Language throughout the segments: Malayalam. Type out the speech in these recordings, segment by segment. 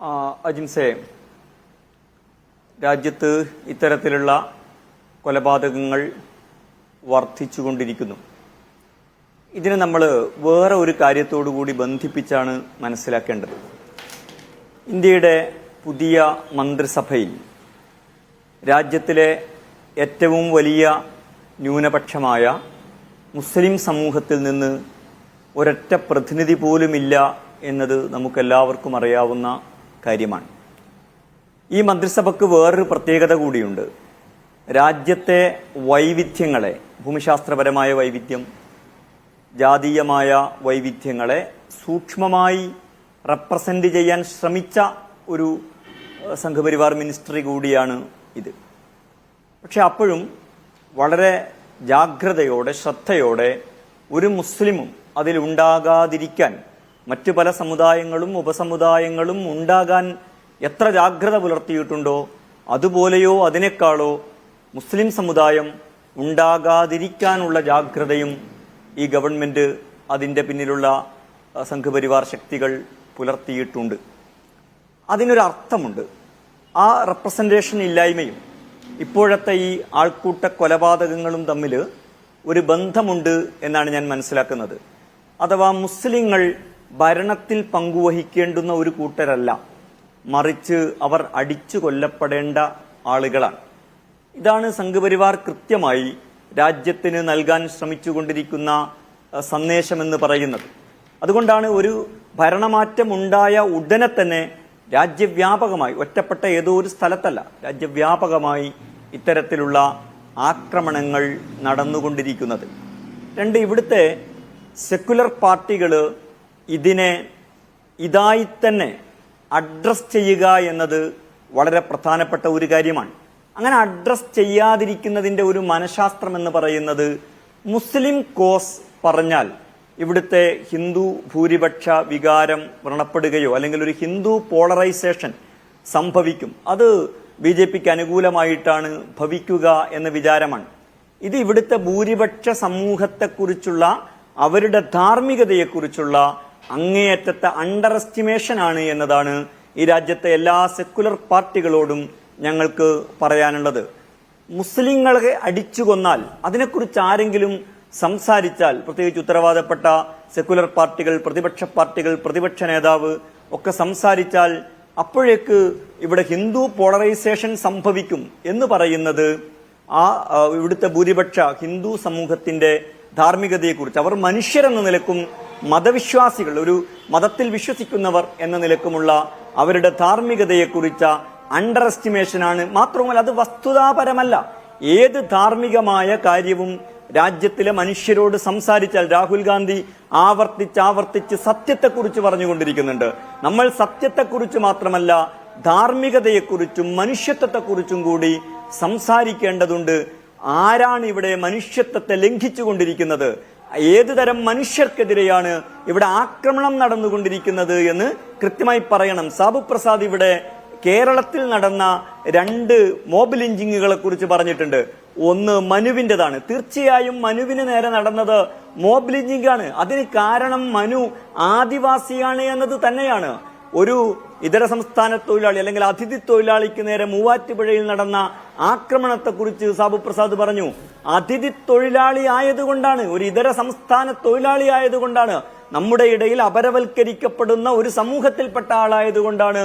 ആ, അജിംസെ രാജ്യത്ത് ഇത്തരത്തിലുള്ള കൊലപാതകങ്ങൾ വർദ്ധിച്ചുകൊണ്ടിരിക്കുന്നു. ഇതിനെ നമ്മൾ വേറെ ഒരു കാര്യത്തോടു കൂടി ബന്ധിപ്പിച്ചാണ് മനസ്സിലാക്കേണ്ടത്. ഇന്ത്യയുടെ പുതിയ മന്ത്രിസഭയിൽ രാജ്യത്തിലെ ഏറ്റവും വലിയ ന്യൂനപക്ഷമായ മുസ്ലിം സമൂഹത്തിൽ നിന്ന് ഒരൊറ്റ പ്രതിനിധി പോലുമില്ല എന്നത് നമുക്കെല്ലാവർക്കും അറിയാവുന്ന കാര്യമാണ്. ഈ മന്ത്രിസഭയ്ക്ക് വേറൊരു പ്രത്യേകത കൂടിയുണ്ട്. രാജ്യത്തെ വൈവിധ്യങ്ങളെ ഭൂമിശാസ്ത്രപരമായ വൈവിധ്യം ജാതീയമായ വൈവിധ്യങ്ങളെ സൂക്ഷ്മമായി റെപ്രസെന്റ് ചെയ്യാൻ ശ്രമിച്ച ഒരു സംഘപരിവാർ മിനിസ്ട്രി കൂടിയാണ് ഇത്. പക്ഷെ അപ്പോഴും വളരെ ജാഗ്രതയോടെ ശ്രദ്ധയോടെ ഒരു മുസ്ലിമും അതിലുണ്ടാകാതിരിക്കാൻ മറ്റു പല സമുദായങ്ങളും ഉപസമുദായങ്ങളും ഉണ്ടാകാൻ എത്ര ജാഗ്രത പുലർത്തിയിട്ടുണ്ടോ അതുപോലെയോ അതിനേക്കാളോ മുസ്ലിം സമുദായം ഉണ്ടാകാതിരിക്കാനുള്ള ജാഗ്രതയും ഈ ഗവൺമെന്റ് അതിന്റെ പിന്നിലുള്ള സംഘപരിവാർ ശക്തികൾ പുലർത്തിയിട്ടുണ്ട്. അതിനൊരു അർത്ഥമുണ്ട് ആ റെപ്രസെന്റേഷൻ ഇല്ലായ്മയും ഇപ്പോഴത്തെ ഈ ആൾക്കൂട്ട കൊലപാതകങ്ങളും തമ്മിൽ ഒരു ബന്ധമുണ്ട് എന്നാണ് ഞാൻ മനസ്സിലാക്കുന്നത്. അഥവാ മുസ്ലിങ്ങൾ ഭരണത്തിൽ പങ്കുവഹിക്കേണ്ടുന്ന ഒരു കൂട്ടരല്ല. മറിച്ച് അവർ അടിച്ചു കൊല്ലപ്പെടേണ്ട ആളുകളാണ്. ഇതാണ് സംഘപരിവാർ കൃത്യമായി രാജ്യത്തിന് നൽകാൻ ശ്രമിച്ചുകൊണ്ടിരിക്കുന്ന സന്ദേശമെന്ന് പറയുന്നത്. അതുകൊണ്ടാണ് ഒരു ഭരണമാറ്റം ഉണ്ടായ ഉടനെ തന്നെ രാജ്യവ്യാപകമായി ഒറ്റപ്പെട്ട ഏതോ ഒരു സ്ഥലത്തല്ല രാജ്യവ്യാപകമായി ഇത്തരത്തിലുള്ള ആക്രമണങ്ങൾ നടന്നുകൊണ്ടിരിക്കുന്നത്. രണ്ട് ഇവിടുത്തെ സെക്കുലർ പാർട്ടികൾ ഇതിനെ ഇതായി തന്നെ അഡ്രസ് ചെയ്യുക എന്നത് വളരെ പ്രധാനപ്പെട്ട ഒരു കാര്യമാണ്. അങ്ങനെ അഡ്രസ് ചെയ്യാതിരിക്കുന്നതിന്റെ ഒരു മനഃശാസ്ത്രം എന്ന് പറയുന്നത് മുസ്ലിം കോസ് പറഞ്ഞാൽ ഇവിടുത്തെ ഹിന്ദു ഭൂരിപക്ഷ വികാരം വ്രണപ്പെടുകയോ അല്ലെങ്കിൽ ഒരു ഹിന്ദു പോളറൈസേഷൻ സംഭവിക്കും. അത് ബി ജെ പിക്ക് അനുകൂലമായിട്ടാണ് ഭവിക്കുക എന്ന വിചാരമാണ്. ഇത് ഇവിടുത്തെ ഭൂരിപക്ഷ സമൂഹത്തെക്കുറിച്ചുള്ള അവരുടെ ധാർമ്മികതയെക്കുറിച്ചുള്ള അങ്ങേയറ്റത്തെ അണ്ടർ എസ്റ്റിമേഷൻ ആണ് എന്നതാണ് ഈ രാജ്യത്തെ എല്ലാ സെക്കുലർ പാർട്ടികളോടും ഞങ്ങൾക്ക് പറയാനുള്ളത്. മുസ്ലിങ്ങളെ അടിച്ചു കൊന്നാൽ അതിനെക്കുറിച്ച് ആരെങ്കിലും സംസാരിച്ചാൽ പ്രത്യേകിച്ച് ഉത്തരവാദപ്പെട്ട സെക്കുലർ പാർട്ടികൾ പ്രതിപക്ഷ പാർട്ടികൾ പ്രതിപക്ഷ നേതാവ് ഒക്കെ സംസാരിച്ചാൽ അപ്പോഴേക്ക് ഇവിടെ ഹിന്ദു പോളറൈസേഷൻ സംഭവിക്കും എന്ന് പറയുന്നത് ആ ഇവിടുത്തെ ഭൂരിപക്ഷ ഹിന്ദു സമൂഹത്തിന്റെ ധാർമ്മികതയെക്കുറിച്ച്. അവർ മനുഷ്യരെന്ന നിലക്കും മതവിശ്വാസികൾ ഒരു മതത്തിൽ വിശ്വസിക്കുന്നവർ എന്ന നിലക്കുമുള്ള അവരുടെ ധാർമ്മികതയെക്കുറിച്ച അണ്ടർ എസ്റ്റിമേഷൻ ആണ് മാത്രവുമല്ല അത് വസ്തുതാപരമല്ല. ഏത് ധാർമ്മികമായ കാര്യവും രാജ്യത്തിലെ മനുഷ്യരോട് സംസാരിച്ചാൽ രാഹുൽ ഗാന്ധി ആവർത്തിച്ച് ആവർത്തിച്ച് സത്യത്തെക്കുറിച്ച് പറഞ്ഞുകൊണ്ടിരിക്കുന്നുണ്ട്. നമ്മൾ സത്യത്തെക്കുറിച്ച് മാത്രമല്ല ധാർമ്മികതയെക്കുറിച്ചും മനുഷ്യത്വത്തെക്കുറിച്ചും കൂടി സംസാരിക്കേണ്ടതുണ്ട്. ആരാണ് ഇവിടെ മനുഷ്യത്വത്തെ ലംഘിച്ചുകൊണ്ടിരിക്കുന്നത്? ഏത് തരം മനുഷ്യർക്കെതിരെയാണ് ഇവിടെ ആക്രമണം നടന്നുകൊണ്ടിരിക്കുന്നത് എന്ന് കൃത്യമായി പറയണം. സാബു പ്രസാദ് ഇവിടെ കേരളത്തിൽ നടന്ന രണ്ട് മോബ് ലിഞ്ചിങ്ങുകളെ കുറിച്ച് പറഞ്ഞിട്ടുണ്ട്. ഒന്ന് മനുവിന്റെതാണ്. തീർച്ചയായും മനുവിന് നേരെ നടന്നത് മോബ് ലിഞ്ചിങ് ആണ് അതിന് കാരണം മനു ആദിവാസിയാണ് എന്നത് തന്നെയാണ്. ഒരു ഇതര സംസ്ഥാന തൊഴിലാളി അല്ലെങ്കിൽ അതിഥി തൊഴിലാളിക്ക് നേരെ മൂവാറ്റുപുഴയിൽ നടന്ന ആക്രമണത്തെക്കുറിച്ച് സാബു പ്രസാദ് പറഞ്ഞു. അതിഥി തൊഴിലാളി ആയതുകൊണ്ടാണ് ഒരു ഇതര സംസ്ഥാന തൊഴിലാളി ആയതുകൊണ്ടാണ് നമ്മുടെ ഇടയിൽ അപരവൽക്കരിക്കപ്പെടുന്ന ഒരു സമൂഹത്തിൽപ്പെട്ട ആളായതുകൊണ്ടാണ്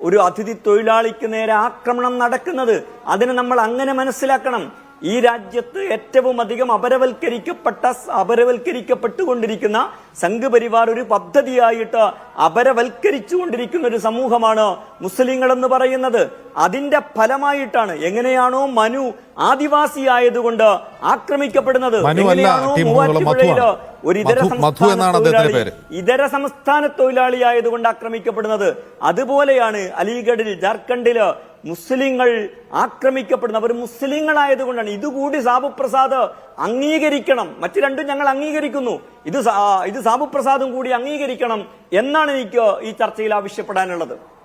ഒരു അതിഥി തൊഴിലാളിക്ക് നേരെ ആക്രമണം നടക്കുന്നത്. അതിനെ നമ്മൾ അങ്ങനെ മനസ്സിലാക്കണം. ഈ രാജ്യത്ത് ഏറ്റവും അധികം അപരവൽക്കരിക്കപ്പെട്ട അപരവൽക്കരിക്കപ്പെട്ടുകൊണ്ടിരിക്കുന്ന സംഘപരിവാർ ഒരു പദ്ധതിയായിട്ട് അപരവൽക്കരിച്ചുകൊണ്ടിരിക്കുന്ന ഒരു സമൂഹമാണ് മുസ്ലിങ്ങൾ എന്ന് പറയുന്നത്. അതിന്റെ ഫലമായിട്ടാണ് എങ്ങനെയാണോ മനു ആദിവാസി ആയതുകൊണ്ട് ആക്രമിക്കപ്പെടുന്നത് എങ്ങനെയാണോ. ഒരു ഇതര സംസ്ഥാന തൊഴിലാളി ഇതര സംസ്ഥാന തൊഴിലാളി ആയതുകൊണ്ട് ആക്രമിക്കപ്പെടുന്നത്. അതുപോലെയാണ് അലിഗഡിൽ ജാർഖണ്ഡിൽ മുസ്ലിങ്ങൾ ആക്രമിക്കപ്പെടുന്നത് അവർ മുസ്ലിങ്ങളായതുകൊണ്ടാണ്. ഇതുകൂടി സാബു പ്രസാദ് അംഗീകരിക്കണം. മറ്റു രണ്ടും ഞങ്ങൾ അംഗീകരിക്കുന്നു. ഇത് ഇത് സാബു പ്രസാദും കൂടി അംഗീകരിക്കണം എന്നാണ് എനിക്ക് ഈ ചർച്ചയിൽ ആവശ്യപ്പെടാനുള്ളത്.